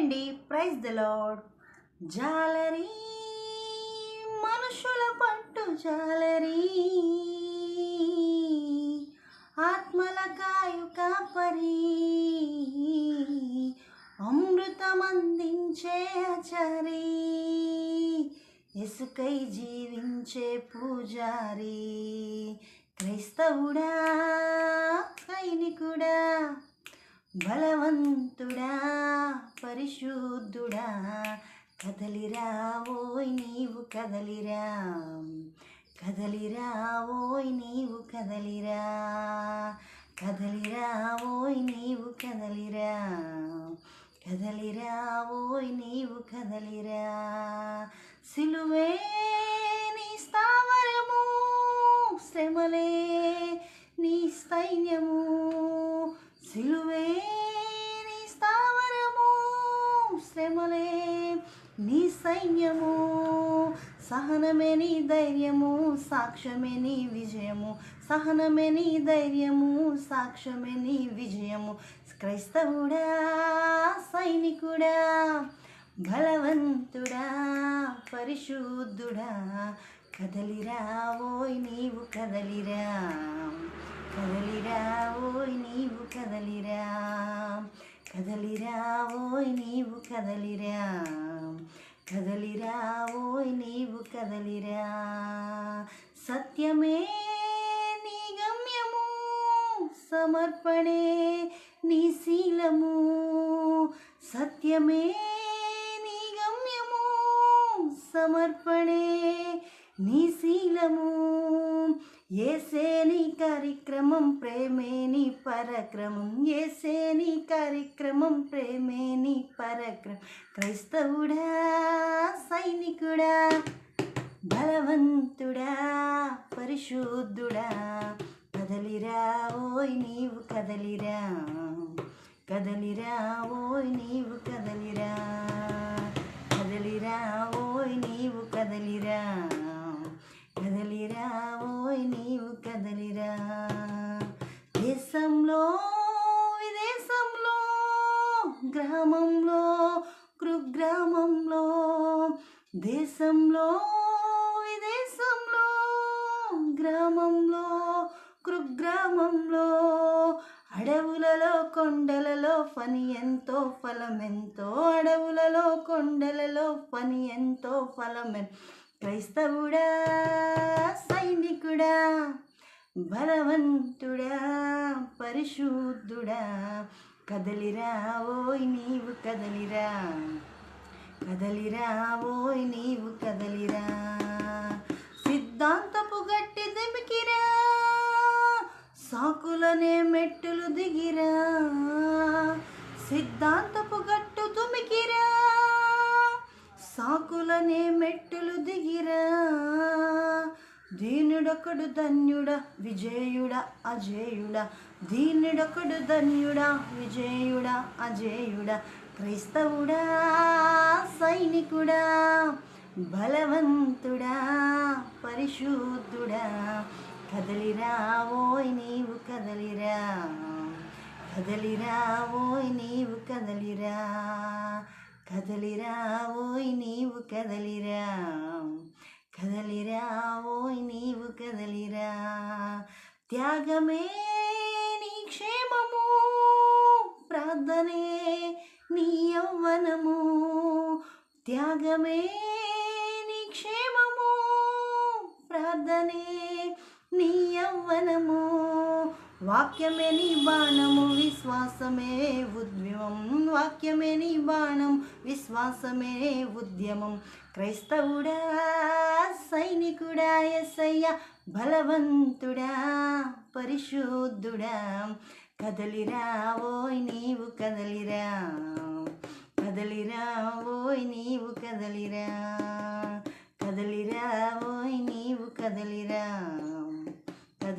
అండి praise the lord జాలరీ మనుషుల పట్టు జాలరీ. ఆత్మల కాయు కాపరి. అమృతమందించే ఆచారి. ఇసుకై జీవించే పూజారి. క్రైస్తవుడా సైనికుడా బలవంతుడా పరిశుద్ధుడా కదలిరా ఓయ్ నీవు కదలిరా కదలిరా ఓయ్ నీవు కదలిరా కదలిరా ఓయ్ నీవు కదలిరా కదలిరా ఓయ్ నీవు కదలిరా. సిలువే నీ స్థావరము శ్రమలే నీ సైన్యము సిలువే స్థావరము శ్రమలే నీ సైన్యము. సహనమే నీ ధైర్యము సాక్ష్యమే నీ విజయము. సహనమే నీ ధైర్యము సాక్ష్యమే నీ విజయము. క్రైస్తవుడా సైనికుడా గలవంతుడా పరిశుద్ధుడా కదలిరా ఓయ్ నీవు కదలిరా. కదలిరా ఓయ్ నీవు కదలిరా. కదలిరా ఓయ్ నీవు కదలిరా. కదలిరా ఓయ్ నీవు కదలిరా. సత్యమే నీ గమ్యము సమర్పణే నీ శీలము. సత్యమే నీ గమ్యము సమర్పణే నీ శీలము. ఏసేని కార్యక్రమం ప్రేమేని పరక్రమం. ఏసేని కార్యక్రమం ప్రేమేని పరక్రమం. క్రైస్తవుడా సైనికుడా బలవంతుడా పరిశుద్ధుడా కదలిరా ఓయ్ నీవు కదలిరా కదలిరా ఓయ్ నీవు కదలిరా కదలిరా ఓయ్ నీవు కదలిరా కదలిరా ఓయ్ నీవు కదలిరా. దేశంలో విదేశంలో గ్రామంలో కుగ్రామంలో దేశంలో విదేశంలో గ్రామంలో కుగ్రామంలో అడవులలో కొండలలో పని ఎంతో ఫలమెంతో అడవులలో కొండలలో పని ఎంతో ఫలమెన్ క్రైస్తవుడా సైనికుడా బలవంతుడా పరిశుద్ధుడా కదలిరా ఓయ్ నీవు కదలిరా కదలిరా ఓయ్ నీవు కదలిరా సిద్ధాంతపు గట్టి దిమికిరా సాకులనే మెట్టులు దిగిరా సిద్ధాంతపు గట్టు దుమికిరా సాకులనే మెట్టులు దిగిరా దీనుడొకడు ధన్యుడా విజయుడా అజేయుడా దీనుడొకడు ధన్యుడా విజయుడా అజేయుడా క్రైస్తవుడా సైనికుడా బలవంతుడా పరిశుద్ధుడా కదలిరా ఓయ్ నీవు కదలిరా కదలిరా ఓయ్ నీవు కదలిరా కదలిరా ఓయ్ నీవు కదలిరా కదలిరా ఓయ్ నీవు కదలిరా. త్యాగమే నీ క్షేమము ప్రార్థనే నీ యౌవనము త్యాగమే నీ క్షేమము ప్రార్థనే నీ యౌవనము వాక్యమే నీ బాణము విశ్వాసమే ఉద్యమం. వాక్యమే నీ బాణం విశ్వాసమే ఉద్యమం. క్రైస్తవుడా సైనికుడా ఎస్సయ్య బలవంతుడా పరిశుద్ధుడా. కదలిరా ఓయ్ నీవు కదలిరా. కదలిరా ఓయ్ నీవు కదలిరా. కదలిరా ఓయ్ నీవు కదలిరా.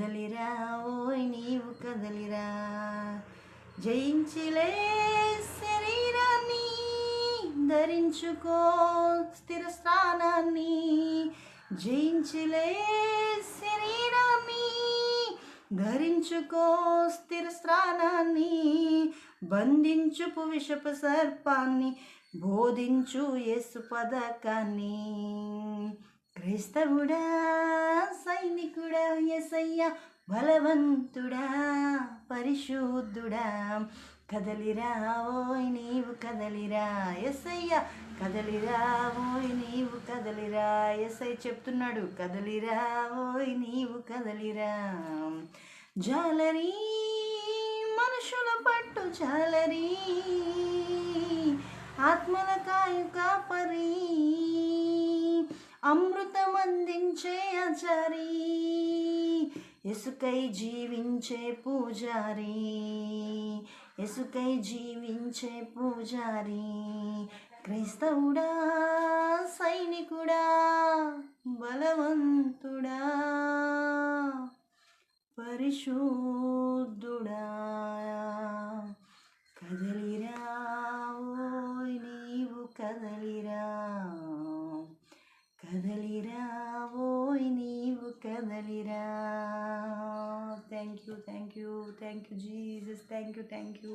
కదలిరా ఓయ్ నీవు కదలిరా. జయించిలే శరీరాన్ని ధరించుకో స్థిర స్థానాన్ని. జయించిలే శరీరాన్ని ధరించుకో స్థిర స్థానాన్ని. బంధించుపు విషపు సర్పాన్ని బోధించు యేసు పథకాన్ని. క్రైస్తవుడా సైనికుడా ఎసయ్య బలవంతుడా పరిశుద్ధుడా. కదలిరా ఓయ్ నీవు కదలిరా ఎసయ్య కదలిరా ఓయ్ నీవు కదలిరా. ఎస్ఐ చెప్తున్నాడు కదలిరా ఓయ్ నీవు కదలిరా. జాలరీ మనుషుల పట్టు జాలరీ ఆత్మల కాయు కాపరీ అమృతమందించే అందించే ఆచారి ఎసుకై జీవించే పూజారి ఎసుకై జీవించే పూజారి క్రైస్తవుడా సైనికుడా బలవంతుడా పరిశుద్ధుడా కదలిరా ఓ నీవు కదలిరా. ಕದಲಿರಾ ಓಯ್ ನೀವು ಕದಲಿರಾ thank you thank you thank you Jesus thank you thank you